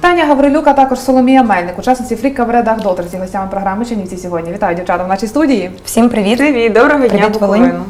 Таня Гаврилюк, а також Соломія Мельник, учасниці Фрік Кабаре Дотер зі гостями програми Чинівці сьогодні. Вітаю дівчата в нашій студії. Всім привіт. Привіт, доброго дня, Привіт, Волинь. Буковину.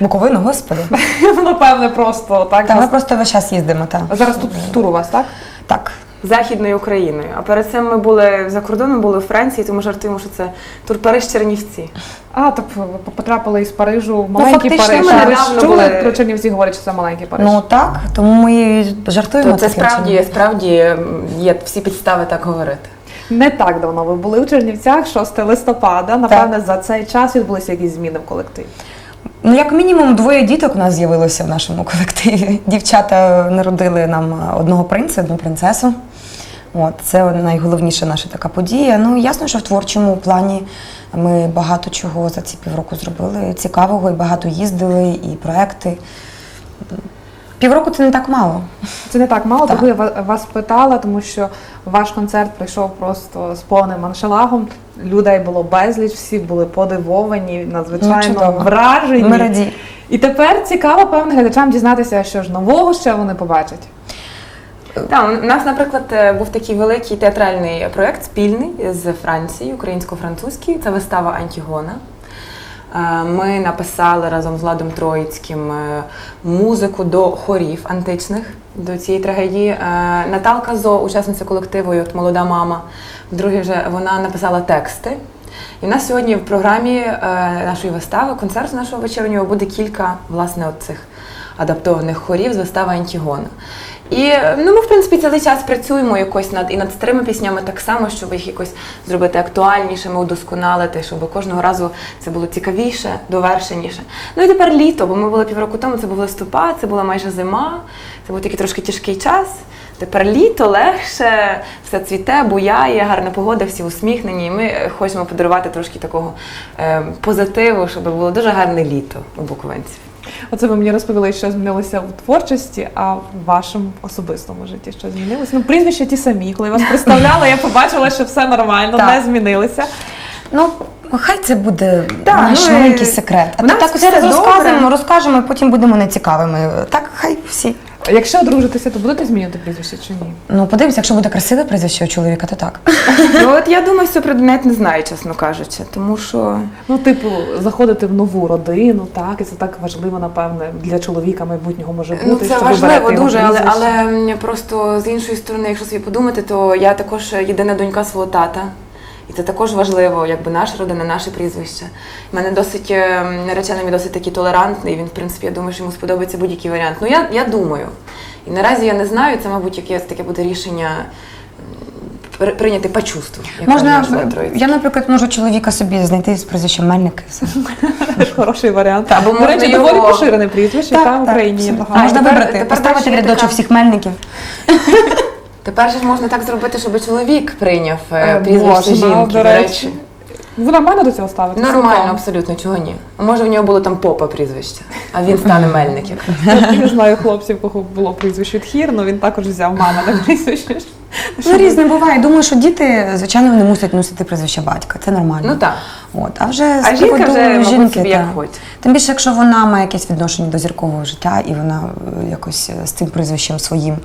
Буковину, господи. Напевне, просто так. Та ми просто весь час їздимо, Та. Зараз тут тур у вас, так? Так. Західною Україною. А перед цим ми були за кордоном, були у Франції, тому жартуємо, що це тур Париж Чернівці. А, так ви потрапили із Парижу в маленький фактично, Париж. ми ви ж чули були- про Чернівці говорять, що це маленький Париж? Ну так, тому ми жартуємо. То це таким справді, чином. справді є всі підстави так говорити. Не так давно ви були у Чернівцях, 6 листопада. Напевне, за цей час відбулися якісь зміни в колективі. Ну, як мінімум, двоє діток у нас з'явилося в нашому колективі. Дівчата народили нам одного принца, одну принцесу. От, це найголовніша наша така подія. Ну, ясно, що в творчому плані ми багато чого за ці півроку зробили. Цікавого, і багато їздили, і проекти. Півроку це не так мало. Це не так мало, Так. тому я вас питала, тому що ваш концерт прийшов просто з повним аншелагом. Людей було безліч, всі були подивовані, надзвичайно Ну, вражені. Ми раді. І тепер цікаво, певно, глядачам дізнатися, що ж нового ще вони побачать. Так, у нас, наприклад, е, був такий великий театральний проєкт спільний з Франції, українсько-французький. Це вистава Антігона. Е, Ми написали разом з Владом Троїцьким е, музику до хорів античних до цієї трагедії. Е, Наталка Зо, учасниця колективу, і от молода мама. Вдруге, вже вона написала тексти. І в нас сьогодні в програмі е, нашої вистави, концерту нашого вечірнього, буде кілька власне от цих адаптованих хорів з вистави Антігона. І ну, ми, в принципі, цілий час працюємо якось над і над старими піснями так само, щоб їх якось зробити актуальнішими, удосконалити, щоб кожного разу це було цікавіше, довершеніше. Ну і тепер літо, бо ми були півроку тому, це був листопад, це була майже зима, це був такий трошки тяжкий час. Тепер літо легше, все цвіте, буяє, гарна погода, всі усміхнені. І ми хочемо подарувати трошки такого е, позитиву, щоб було дуже гарне літо у буковинців. Оце ви мені розповіли, що змінилося в творчості, а в вашому особистому житті що змінилося? Ну, прізвища ті самі. Коли я вас представляла, я побачила, що все нормально, Так. не змінилося. Ну, хай це буде Так, наш ну, маленький секрет. А то так все зараз розказуємо, розкажемо, потім будемо нецікавими. Так, хай всі. Якщо одружитися, то будете змінювати прізвище чи ні? Ну, подивимося, якщо буде красиве прізвище у чоловіка, то так. Ну от я думаю, що про навіть не знаю, чесно кажучи, тому що Ну, типу, заходити в нову родину, так, і це так важливо, напевне, для чоловіка майбутнього може бути. ну це що ви важливо берете його дуже, але, прізвище. але м, просто з іншої сторони, якщо собі подумати, то я також єдина донька свого тата. І це також важливо, якби наша родина, наше прізвище. У мене досить е, наречений досить такий толерантний. Він, в принципі, я думаю, що йому сподобається будь-який варіант. Ну я, я думаю. І наразі я не знаю, це, мабуть, якесь таке буде рішення при- прийняти по чувству. Можна, я, наприклад, можу чоловіка собі знайти з прізвищем Мельник. Хороший варіант. Та, бо До речі, його- доволі поширене прізвище, та в Україні є багато. Можна вибрати, поставити в рядочок така- всіх мельників. Тепер же ж можна так зробити, щоб чоловік прийняв е, Е, прізвище можна, жінки. до речі. Ви нормально до цього ставите? Нормально, абсолютно, чого ні. Може, в нього було там попа прізвище, а він стане мельник. Я не знаю хлопців, кого було прізвище Тхір, але він також взяв мама на прізвище. Ну, різне буває. Думаю, що діти, звичайно, вони мусять носити прізвище батька. Це нормально. Ну так. От, а вже з А жінка приводу вже, мабуть, жінки, собі як та. хоче. Тим більше, якщо вона має якесь відношення до зіркового життя і вона е, якось е, з цим прізвищем своїм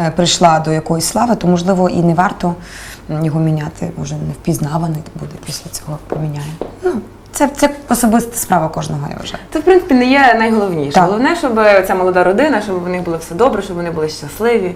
е, прийшла до якоїсь слави, то можливо і не варто м, його міняти. Може, не впізнаваний буде після цього поміняє. Ну, це, це особиста справа кожного, я вважаю. Це, в принципі, не є найголовніше. Так. Головне, щоб ця молода родина, щоб у них було все добре, щоб вони були щасливі.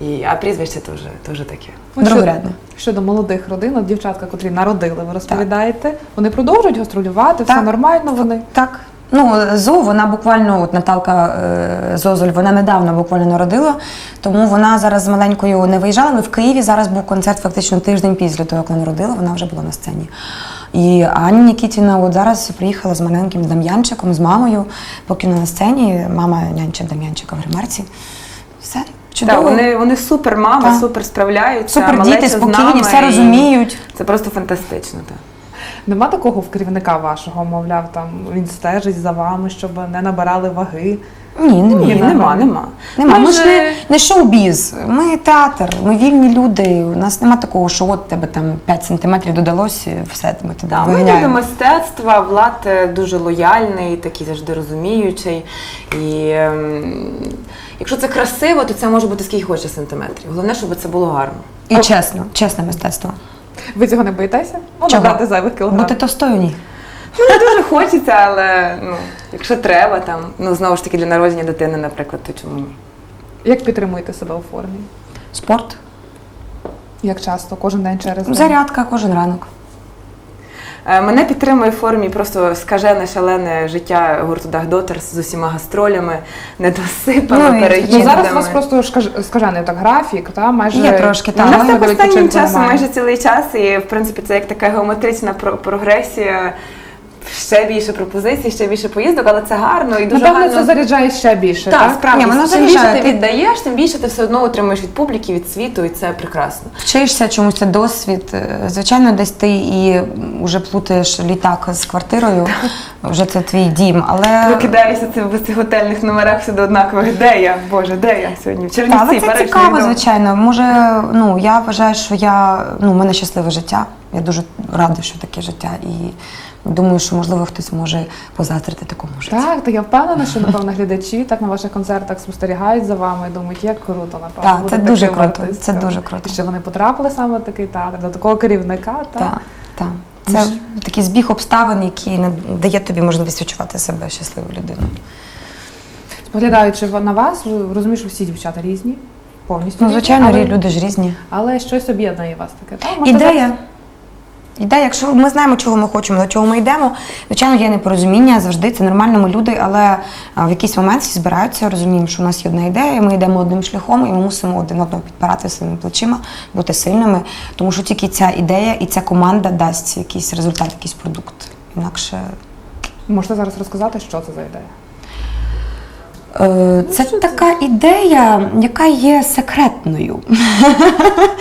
І, а прізвище то вже таке. Ну, Другорядне. Щодо молодих родин, от дівчатка, котрі народили, ви розповідаєте, вони продовжують гастролювати, все Так. нормально вони. Так. Ну, Зо, вона буквально, от Наталка е, Зозуль, вона недавно буквально народила, тому вона зараз з маленькою не виїжджала, але в Києві зараз був концерт фактично тиждень після того, як вона народила, вона вже була на сцені. І Аня Нікітіна от зараз приїхала з маленьким Дам'янчиком, з мамою, поки вона на сцені, мама нянчить Дам'янчика в гримерці. Чудово. Так, вони, вони супер мами, Так. супер справляються. Супер діти, спокійні, все розуміють. Це просто фантастично. Так. Нема такого в керівника вашого, мовляв, там він стежить за вами, щоб не набирали ваги. Ні, Ні, немає. нема, нема. Нема. Ми ж не, не шоу-біз, ми театр, ми вільні люди. У нас нема такого, що от тебе там 5 сантиметрів додалось, і все тебе туди Да, ми до виганяємо. мистецтва, Влад е, дуже лояльний, такий завжди розуміючий. І ем, якщо це красиво, то це може бути скільки хоче сантиметрів. Головне, щоб це було гарно. І чесно, чесне мистецтво. Ви цього не боїтеся? Ну, Чого? набрати зайвих кілограм. Бути товстою ні. Ну, не дуже хочеться, але ну, якщо треба, там, ну знову ж таки для народження дитини, наприклад, то чому ні? Як підтримуєте себе у формі? Спорт, Як часто? Кожен день через день? зарядка кожен ранок. Е, Мене підтримує в формі просто скажене, шалене життя гурту Дагдотерс з усіма гастролями, недосипами, Ну, переїздами. Ну, зараз у вас просто скажений так графік, та майже Є трошки, так. У нас так останнім часом майже цілий час, і в принципі це як така геометрична про- прогресія. Ще більше пропозицій, ще більше поїздок, але це гарно і дуже Напевно, гарно. це заряджає ще більше, Так, так? справді, Ні, воно чим більше заряджає. ти віддаєш, тим більше ти все одно отримуєш від публіки, від світу, і це прекрасно. Вчишся чомусь це досвід. Е, Звичайно, десь ти і вже плутаєш літак з квартирою, вже це твій дім. Але Прокидаєшся ти в цих готельних номерах всюди однакових. Де я? Боже, де я сьогодні? В Та, Чернівці, але це цікаво, невідомо. звичайно. Може, ну я вважаю, що я ну, у мене щасливе життя. Я дуже рада, що таке життя. І думаю, що можливо хтось може позаздрити такому життю. Так, то я впевнена, що напевно глядачі так на ваших концертах спостерігають за вами і думають, як круто, напевно. Так, це дуже круто, це дуже круто. І що вони потрапили саме в такий театр, до такого керівника. Так. Так, так. Це такий збіг обставин, який не дає тобі можливість відчувати себе щасливою людиною. Споглядаючи на вас, розумію, що всі дівчата різні, повністю. Ну, різні, звичайно, але, люди ж різні. але щось об'єднує вас таке. Так? Ідея. Ідея, якщо ми знаємо, чого ми хочемо, до чого ми йдемо, звичайно, є непорозуміння завжди, це нормально, ми люди, але в якийсь момент всі збираються, розуміємо, що у нас є одна ідея, ми йдемо одним шляхом, і ми мусимо один одного підпирати своїми плечима, бути сильними, тому що тільки ця ідея і ця команда дасть якийсь результат, якийсь продукт. Інакше Можете зараз розказати, що це за ідея? Е, Це така ідея, яка є секретною.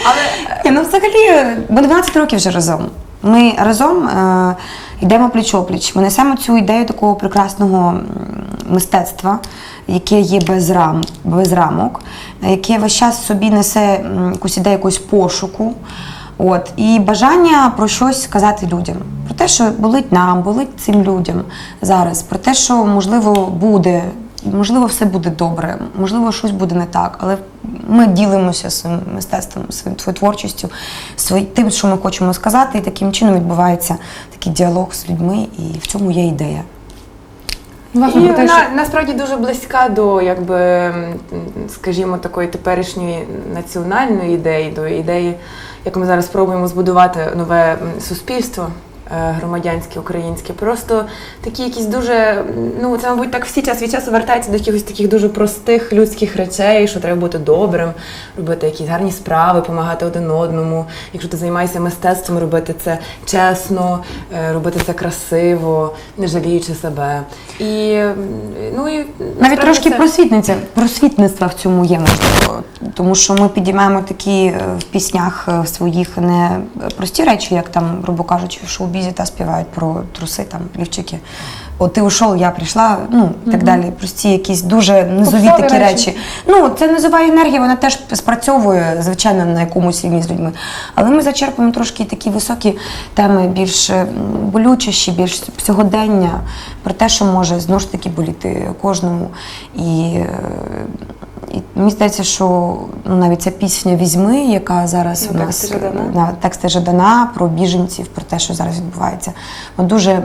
Але ну, взагалі, ми 12 років вже разом. Ми разом е, йдемо пліч-опліч. Ми несемо цю ідею такого прекрасного мистецтва, яке є без, рам, без рамок, яке весь час собі несе якусь ідею якогось пошуку. От, і бажання про щось сказати людям. Про те, що болить нам, болить цим людям зараз, про те, що можливо буде, можливо, все буде добре, можливо, щось буде не так, але ми ділимося своїм мистецтвом, своєю творчістю, свої- тим, що ми хочемо сказати, і таким чином відбувається такий діалог з людьми, і в цьому є ідея. Ну, І про те, вона що... насправді дуже близька до, якби, скажімо, такої теперішньої національної ідеї, до ідеї, як ми зараз спробуємо збудувати нове суспільство. Е, Громадянське, українське, просто такі якісь дуже, ну це, мабуть, так всі час від часу вертаються до якихось таких дуже простих людських речей, що треба бути добрим, робити якісь гарні справи, допомагати один одному. Якщо ти займаєшся мистецтвом, робити це чесно, е, робити це красиво, не жаліючи себе. І ну і Навіть трошки це- просвітниця, просвітництва в цьому є можливо, тому що ми підіймаємо такі е, в піснях своїх не прості речі, як там, грубо кажучи, в шоу-бізі та співають про труси, там лівчики. От ти ушов, я прийшла, ну і так далі. Прості якісь дуже низові Попсові такі речі. речі. Ну, це низова енергія, вона теж спрацьовує, звичайно, на якомусь рівні з людьми. Але ми зачерпуємо трошки такі високі теми, більш м, болючіші, більш сьогодення, про те, що може знову ж таки боліти кожному. І, е, і мені здається, що ну, навіть ця пісня Візьми, яка зараз На у нас на тексти Жадана про біженців, про те, що зараз відбувається. Вона дуже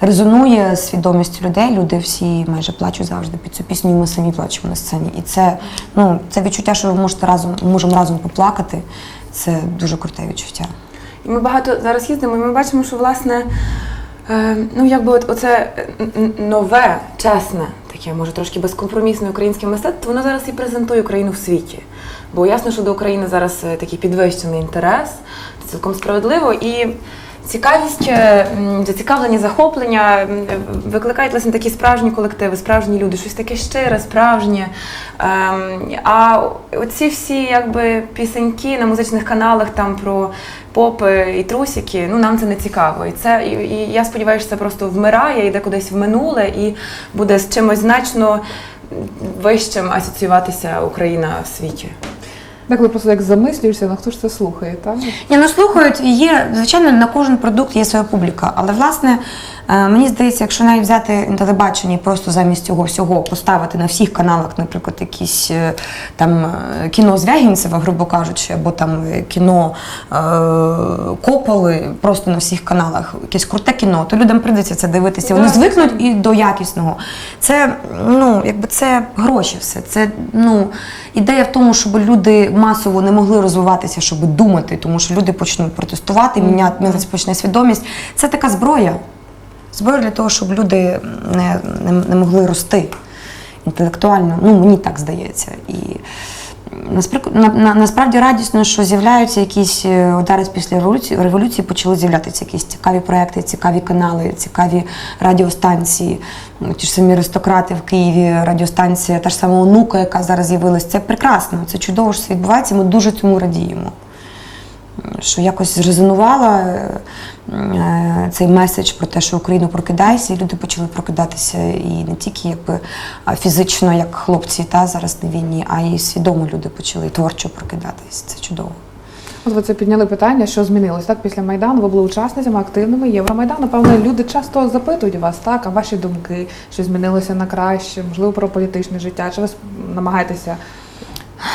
резонує з свідомістю людей. Люди всі майже плачуть завжди під цю пісню, і ми самі плачемо на сцені. І це, ну, це відчуття, що ви можете разом, можемо разом поплакати. Це дуже круте відчуття. І ми багато зараз їздимо, і ми бачимо, що власне. е, Ну, якби от оце нове, чесне, таке, може трошки безкомпромісне українське мистецтво, воно зараз і презентує Україну в світі. Бо ясно, що до України зараз е, такий підвищений інтерес, це цілком справедливо. І Цікавість, е, зацікавлення, захоплення е, викликають власне такі справжні колективи, справжні люди, щось таке щире, справжнє. Ем, А оці всі якби пісеньки на музичних каналах там про попи і трусики, ну нам це не цікаво. І це і я сподіваюся, що це просто вмирає, йде кудись в минуле і буде з чимось значно вищим асоціюватися Україна в світі. Деколи просто як замислюєшся, ну хто ж це слухає, так? Ні, ну слухають, є, звичайно, на кожен продукт є своя публіка. Але власне мені здається, якщо навіть взяти телебачення і просто замість цього всього поставити на всіх каналах, наприклад, якісь е, там е, кіно Звягінцева, грубо кажучи, або там е, кіно е, Кополи, просто на всіх каналах, якесь круте кіно, то людям прийдеться це дивитися. Вони звикнуть і до якісного. Це ну, якби це гроші все. Це ну ідея в тому, щоб люди масово не могли розвиватися, щоб думати, тому що люди почнуть протестувати, міняти почне свідомість. Це така зброя. Зброя для того, щоб люди не, не, не могли рости інтелектуально. Ну, мені так здається. І насправді радісно, що з'являються якісь е, зараз після революції, революції почали з'являтися якісь цікаві проекти, цікаві канали, цікаві радіостанції. Ну, Ті ж самі аристократи в Києві, радіостанція, та ж сама онука, яка зараз з'явилася. Це прекрасно, це чудово, що це відбувається. Ми дуже цьому радіємо що якось зрезонувала е, е, цей меседж про те, що Україна прокидається, і люди почали прокидатися і не тільки якби фізично, як хлопці та зараз на війні, а й свідомо люди почали творчо прокидатись. Це чудово. От ви це підняли питання, що змінилось так після Майдану. Ви були учасницями активними Євромайдану. Напевно, люди часто запитують вас, так, а ваші думки, що змінилося на краще, можливо, про політичне життя. Чи ви намагаєтеся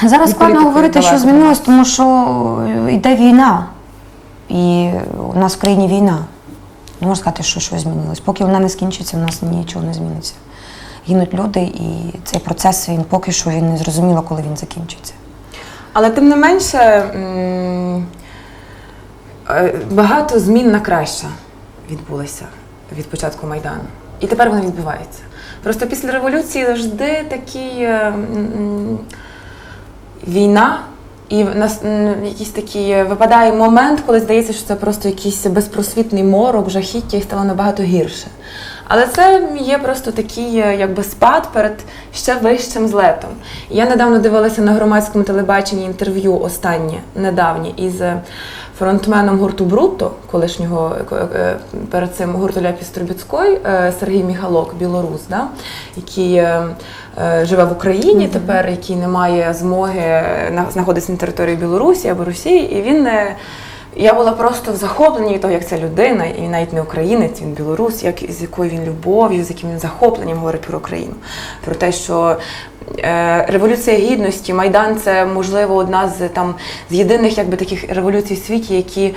Зараз Від складно говорити, що змінилось, тому що е, йде війна, і у нас в країні війна. Не можна сказати, що щось змінилось. Поки вона не скінчиться, в нас нічого не зміниться. Гинуть люди, і цей процес він поки що він не зрозуміло, коли він закінчиться. Але тим не менше е, багато змін на краще відбулося від початку Майдану. І тепер вони відбуваються. Просто після революції завжди такий е, війна. І нас м, якийсь такий е, випадає момент, коли здається, що це просто якийсь безпросвітний морок, жахіття і стало набагато гірше. Але це є просто такий е, якби спад перед ще вищим злетом. Я недавно дивилася на громадському телебаченні інтерв'ю останнє недавнє із е, фронтменом гурту Брутто, колишнього е, е, перед цим гурту Ляпіс Трубіцької, е, Сергій Міхалок, білорус, да, який е, е, живе в Україні тепер, який не має змоги е, знаходитися на території Білорусі або Росії, і він. е, я була просто в захопленні від того, як ця людина, і навіть не українець, він білорус, як з якою він любов'ю, з яким він захопленням говорить про Україну. Про те, що е, революція гідності, майдан це можливо одна з там з єдиних якби таких революцій в світі, які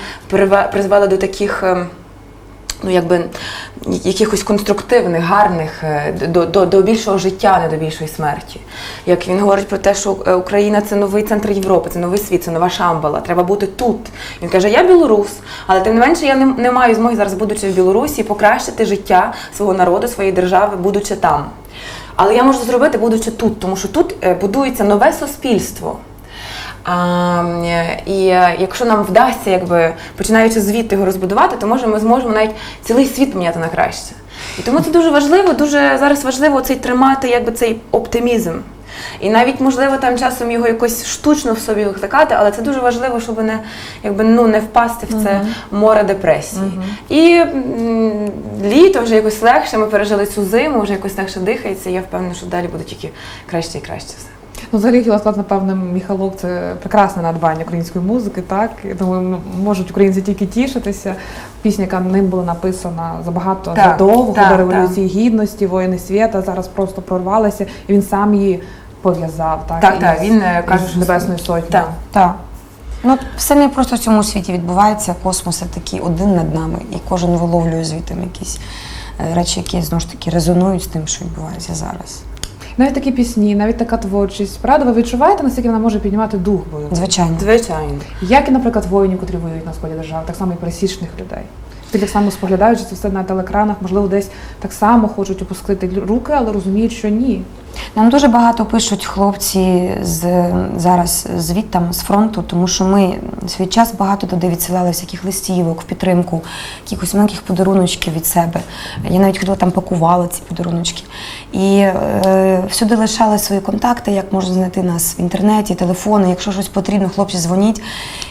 призвели до таких. ем, Ну, якби якихось конструктивних, гарних е, до, до, до більшого життя, не до більшої смерті. Як він говорить про те, що е, Україна це новий центр Європи, це новий світ, це нова Шамбала, треба бути тут. Він каже: Я білорус, але тим не менше я не, не маю змоги зараз, будучи в Білорусі, покращити життя свого народу, своєї держави, будучи там. Але я можу зробити, будучи тут, тому що тут е, будується нове суспільство. А, і е, якщо нам вдасться, якби починаючи звідти його розбудувати, то може ми зможемо навіть цілий світ поміняти на краще. І тому це дуже важливо, дуже зараз важливо цей тримати якби цей оптимізм. І навіть можливо там часом його якось штучно в собі викликати, але це дуже важливо, щоб не якби ну не впасти в це море депресії. І м, літо вже якось легше. Ми пережили цю зиму, вже якось легше дихається. і Я впевнена, що далі буде тільки краще і краще все. Ну, взагалі хотіла сказати, напевно, Міхалок це прекрасне надбання української музики, так? Я думаю, можуть українці тільки тішитися. Пісня, яка ним була написана забагато Так, задовго так, до Революції Гідності, воїни світа, зараз просто прорвалися, і він сам її пов'язав. Так, Так, так, він, е, каже, що- Небесною сотнею. Так. Так. Ну, все не просто в цьому світі відбувається, космос є такий один над нами, і кожен виловлює звітом якісь е, речі, які знову ж таки резонують з тим, що відбувається зараз. Навіть такі пісні, навіть така творчість. Правда, ви відчуваєте, наскільки вона може піднімати дух бойовий? Звичайно. Звичайно. Як і, наприклад, воїнів, котрі воюють на сході держави, так само і пересічних людей. Ти так само споглядаючи це все на телекранах, можливо, десь так само хочуть опустити руки, але розуміють, що ні. Нам дуже багато пишуть хлопці з зараз звідтам з фронту, тому що ми свій час багато туди відсилали всяких листівок в підтримку, якихось маленьких подаруночків від себе. Я навіть ходила там пакувала ці подаруночки. І е, всюди лишали свої контакти, як можна знайти нас в інтернеті, телефони. Якщо щось потрібно, хлопці дзвоніть.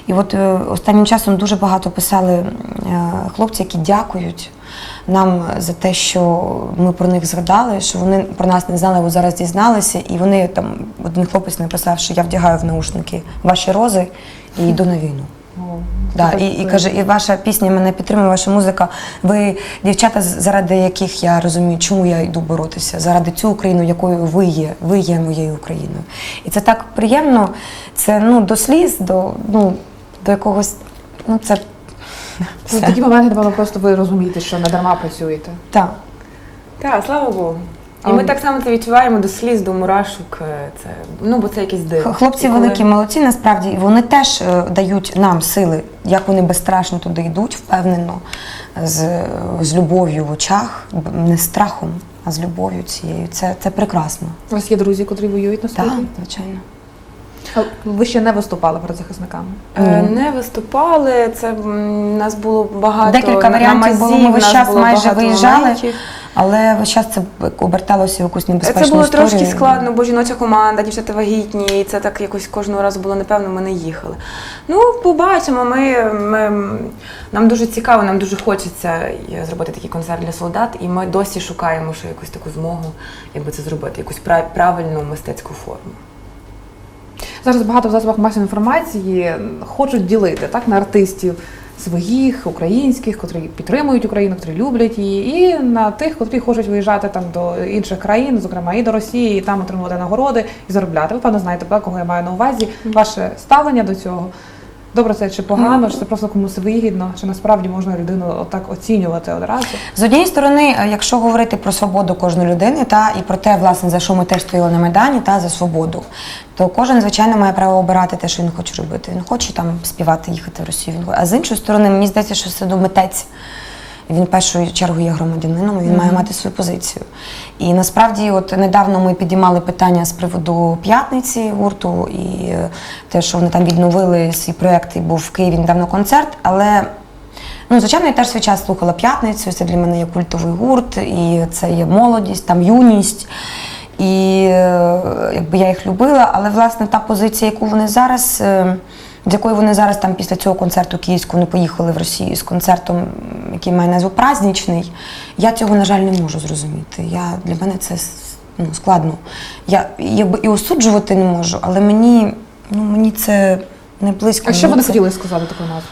І от е, останнім часом дуже багато писали е, хлопці, які дякують нам за те, що ми про них згадали, що вони про нас не знали, бо зараз дізналися, і вони там один хлопець написав, що я вдягаю в наушники ваші рози і йду на війну. Да, і, і каже, і ваша пісня мене підтримує, ваша музика. Ви дівчата, заради яких я розумію, чому я йду боротися, заради цю Україну, якою ви є, ви є моєю Україною. І це так приємно. Це ну до сліз, до ну до якогось. Ну це В такі моменти, напевно, просто ви розумієте, що не дарма працюєте. так. Так, слава Богу. І А ми так само це відчуваємо до сліз, до мурашок. е, Це, ну, бо це якийсь диво. Хлопці І коли- великі молодці, насправді, і вони теж е, дають нам сили, як вони безстрашно туди йдуть, впевнено, з, з любов'ю в очах, б- не з страхом, а з любов'ю цією. Це, це прекрасно. У вас є друзі, котрі воюють на Так, сході? звичайно. Ви ще не виступали перед захисниками. Е, Не виступали. Це м, нас було багато Декілька варіантів було, ми весь час майже виїжджали. Але весь час це оберталося в якусь небезпечну Це було історію. трошки складно, бо жіноча команда, дівчата вагітні, і це так якось кожного разу було непевно, ми не їхали. Ну, побачимо. Ми, ми, нам дуже цікаво, нам дуже хочеться е, зробити такий концерт для солдат, і ми досі шукаємо ще якусь таку змогу, якби це зробити, якусь правильну мистецьку форму. Зараз багато в засобах масової інформації хочуть ділити так на артистів своїх, українських, котрі підтримують Україну, котрі люблять її, і на тих, котрі хочуть виїжджати там до інших країн, зокрема і до Росії, і там отримувати нагороди і заробляти. Ви певно знаєте, кого я маю на увазі. Ваше ставлення до цього. Добре, це чи погано, чи це просто комусь вигідно, чи насправді можна людину отак оцінювати одразу. З однієї сторони, е, якщо говорити про свободу кожної людини, та і про те, власне, за що ми теж стояли на майдані, та за свободу, то кожен, звичайно, має право обирати те, що він хоче робити. Він хоче там співати, їхати в Росію. А з іншої сторони, мені здається, що це до митець. Він в першу чергу є громадянином, він має мати свою позицію. І насправді, от недавно ми підіймали питання з приводу п'ятниці гурту і е, те, що вони там відновили свій проєкт, і був в Києві недавно концерт. Але ну, звичайно, я теж свій час слухала п'ятницю. Це для мене є культовий гурт, і це є молодість, там юність. І е, якби я їх любила, але власне та позиція, яку вони зараз, е, з якою вони зараз там після цього концерту київського вони поїхали в Росію з концертом, який має назву праздничний, я цього, на жаль, не можу зрозуміти. Я, для мене це ну, складно. Я якби і осуджувати не можу, але мені, ну, мені це не близько. А що вони це- хотіли сказати таку назву?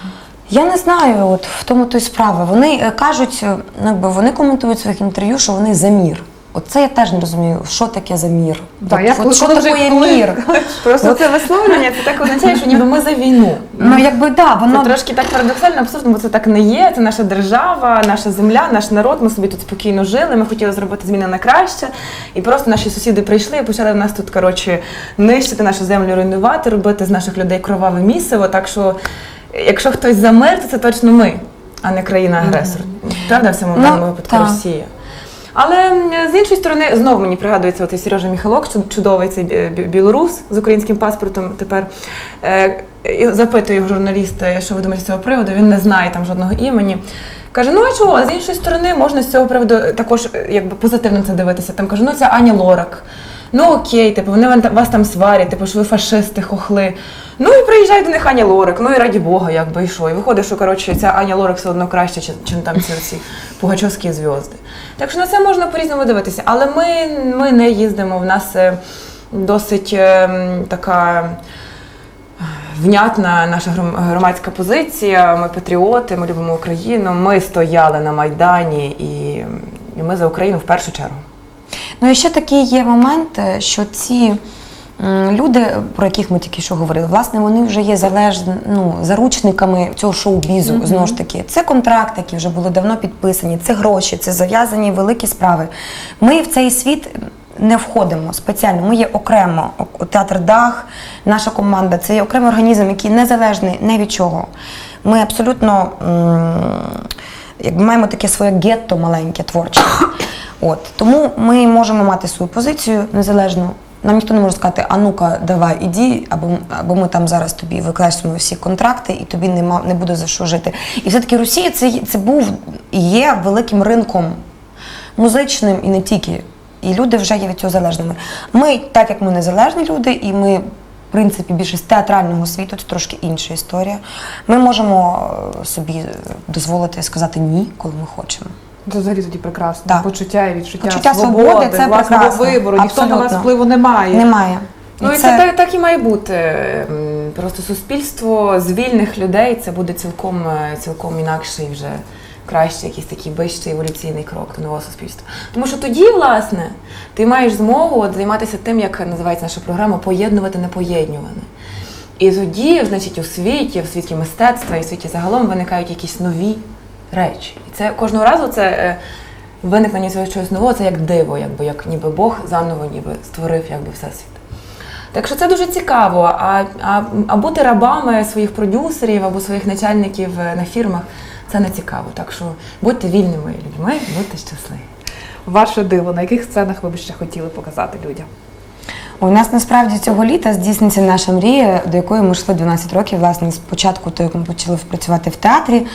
я не знаю, от в тому то й справа. Вони е, кажуть, е, ну, якби вони коментують в своїх інтерв'ю, що вони за мір. От це я теж не розумію, що таке за мір. Так, от, я от що таке мір? Просто це висловлювання, це так означає, що ніби ми за війну. Ну якби да, Це воно трошки так парадоксально, абсурдно, бо це так не є. Це наша держава, наша земля, наш народ. Ми собі тут спокійно жили. Ми хотіли зробити зміни на краще. І просто наші сусіди прийшли і почали в нас тут коротше нищити нашу землю, руйнувати, робити з наших людей кроваве місиво. Так що, якщо хтось за мир, то це точно ми, а не країна-агресор. Правда, в цьому Ну, випадку. Росія. Але з іншої сторони, знову мені пригадується оцей Сережа Міхалок, чудовий цей бі- бі- білорус з українським паспортом тепер. Е, запитує його журналіст, е, що ви думаєте з цього приводу. Він не знає там жодного імені. Каже: ну а чого? А з іншої сторони, можна з цього приводу також е, якби позитивно це дивитися. Там каже, ну це Аня Лорак. Ну окей, типу, вони вас там сварять, типу, що ви фашисти, хохли. Ну і приїжджає до них Аня Лорак, ну і раді Бога, якби і що. І виходить, що коротше ця Аня Лорак все одно краще, чим, там ці, ці пугачовські зв'язки. Так що на це можна по-різному дивитися. Але ми, ми не їздимо. В нас е, досить е, така внятна наша громадська позиція. Ми патріоти, ми любимо Україну. Ми стояли на Майдані і, і ми за Україну в першу чергу. Ну і ще такий є момент, е, що ці люди, про яких ми тільки що говорили, власне, вони вже є залежні, ну, заручниками цього шоу-бізу. Знову ж таки, це контракти, які вже були давно підписані, це гроші, це зав'язані великі справи. Ми в цей світ. Не входимо спеціально. Ми є окремо. Театр Дах, наша команда це є окремий організм, який незалежний не від чого. Ми абсолютно якби маємо таке своє гетто маленьке творче. От тому ми можемо мати свою позицію незалежно. Нам ніхто не може сказати, а ну-ка, давай іди, або, або ми там зараз тобі викреслюємо всі контракти, і тобі нема, не буде за що жити. І все-таки Росія це, це був і є великим ринком музичним і не тільки. І люди вже є від цього залежними. Ми, так як ми незалежні люди, і ми, в принципі, більше з театрального світу, це трошки інша історія. Ми можемо е, собі дозволити сказати ні, коли ми хочемо. Це взагалі тоді прекрасно. Так. Почуття і відчуття, Почуття свободи, свободи – це власного прекрасно. вибору, ніхто на вас Абсолютно. впливу не має. Немає. Ну і це, так, так і має бути. М, Просто суспільство з вільних людей це буде цілком, е, цілком інакший вже кращий, якийсь такий вищий еволюційний крок до нового суспільства. Тому що тоді, власне, ти маєш змогу от, займатися тим, як називається наша програма, поєднувати непоєднюване. І тоді, значить, у світі, в світі мистецтва і в світі загалом виникають якісь нові речі. І це кожного разу це е, виникнення цього чогось нового, це як диво, якби як ніби Бог заново ніби створив якби всесвіт. Так що це дуже цікаво. А, а, а бути рабами своїх продюсерів або своїх начальників е, на фірмах це не цікаво. Так що будьте вільними людьми, будьте щасливі. Ваше диво, на яких сценах ви б ще хотіли показати людям? У нас насправді цього літа здійсниться наша мрія, до якої ми йшли 12 років. Власне, спочатку, то як ми почали працювати в театрі,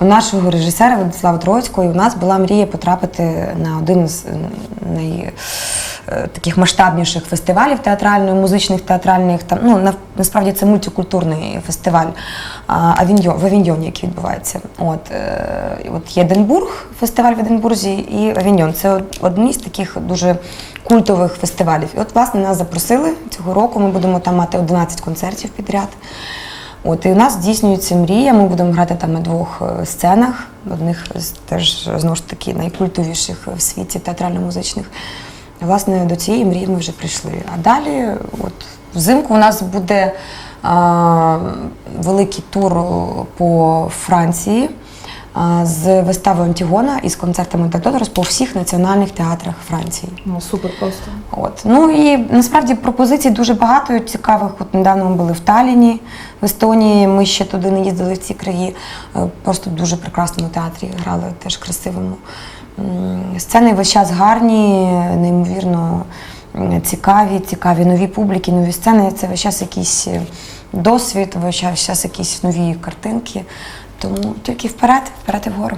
у нашого режисера Владислава Троцького, і у нас була мрія потрапити на один з най таких масштабніших фестивалів театрально-музичних, театральних. Там ну насправді це мультикультурний фестиваль Авіньйон, в Авіньйоні, який відбувається. От, е, от є Единбург, фестиваль в Единбурзі, і Авіньйон. Це од- одні з таких дуже культових фестивалів. І от, власне, нас запросили цього року. Ми будемо там мати 11 концертів підряд. От і у нас здійснюється мрія. Ми будемо грати там на двох е, сценах, одних теж знову ж таки найкультовіших в світі театрально-музичних. Власне, до цієї мрії ми вже прийшли. А далі, от взимку, у нас буде а, великий тур по Франції а, з виставою Антігона і з концертами Дагдодорос по всіх національних театрах Франції. Ну супер просто. От. Ну і насправді пропозицій дуже багато цікавих. От недавно ми були в Талліні, в Естонії. Ми ще туди не їздили в ці краї. Е, Просто в дуже прекрасному театрі грали, теж красивому. Сцени весь час гарні, неймовірно цікаві, цікаві нові публіки, нові сцени. Це весь час якийсь е, досвід, весь час якісь нові картинки. Тому тільки вперед, вперед і вгору.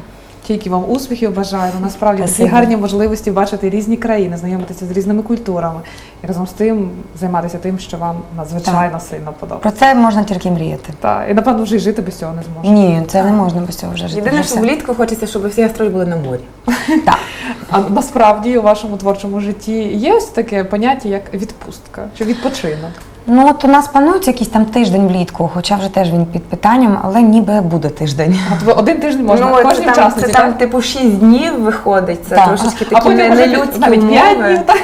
Тільки вам успіхів бажаю. Ну, Насправді такі гарні можливості бачити різні країни, знайомитися з різними культурами і разом з тим займатися тим, що вам надзвичайно сильно подобається. Про це можна тільки мріяти. Так, і напевно вже й жити без цього не зможете. Ні, це не можна без цього вже жити. Єдине, що влітку хочеться, щоб всі гастролі були на морі. Так. А насправді у вашому творчому житті є ось таке поняття, як відпустка чи відпочинок. Ну от у нас планується якийсь там тиждень влітку, хоча вже теж він під питанням, але ніби буде тиждень. От ви один тиждень можна ну, кожній це там, це так? там типу 6 днів виходить. Це Так. трошечки а такі не- нелюдські навіть 5 умови. днів, так?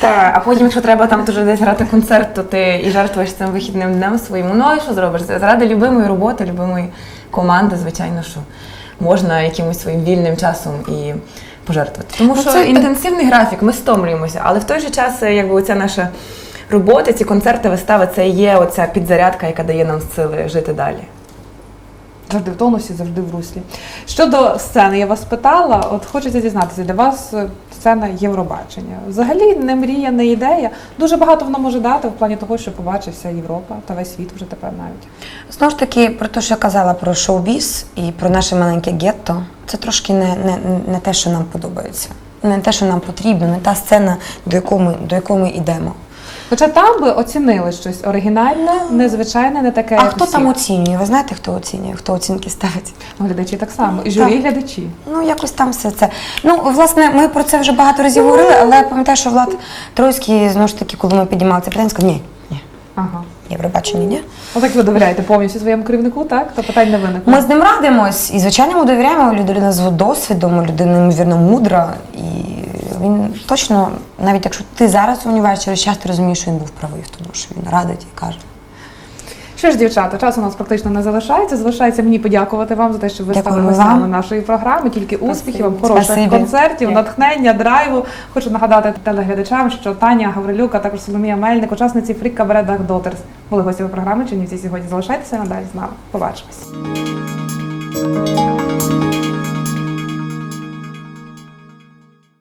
Так, а потім, якщо треба там дуже десь грати концерт, то ти і жертвуєш цим вихідним днем своїм. Ну а що зробиш? Заради любимої роботи, любимої команди, звичайно, що можна якимось своїм вільним часом і пожертвувати. Тому Ну, що це так. інтенсивний графік, ми стомлюємося, але в той же час, е, якби оця наша робота, ці концерти, вистави, це і є оця підзарядка, яка дає нам сили жити далі. Завжди в тонусі, завжди в руслі. Щодо сцени, я вас питала, от хочеться дізнатися, для вас е, сцена Євробачення. Взагалі не мрія, не ідея. Дуже багато воно може дати в плані того, що побачився Європа та весь світ вже тепер навіть. Знову ж таки, про те, що я казала про шоу-біз і про наше маленьке гетто, це трошки не, не, не те, що нам подобається. Не те, що нам потрібно, не та сцена, до якої ми, до якої ми йдемо. Хоча там би оцінили щось оригінальне, незвичайне, не таке. А як хто усі. там оцінює? Ви знаєте, хто оцінює, хто оцінки ставить? Ну, глядачі так само. І журі, і глядачі. Ну, якось там все це. Ну, власне, ми про це вже багато разів говорили, але я пам'ятаю, що Влад Троїцький, знову ж таки, коли ми піднімали це питання, сказав, ні, ні, Ага. Євробачення, ні. Отак ви довіряєте повністю своєму керівнику, так? То питань не виникло. Ми з ним радимось і, звичайно, ми довіряємо людина з досвідом, людина, ймовірно, мудра. І він точно, навіть якщо ти зараз сумніваєшся, через час ти розумієш, що він був правий в тому, що він радить і каже. Що ж, дівчата, часу у нас практично не залишається. Залишається мені подякувати вам за те, що ви стали гостями нашої програми. Тільки успіхів, вам хороших Спасибі. концертів, Дякую. натхнення, драйву. Хочу нагадати телеглядачам, що Таня Гаврилюк, а також Соломія Мельник, учасниці Фрік Кабаре Дотерс, були гостями програми. Чернівці сьогодні залишайтеся надалі з нами. Побачимось.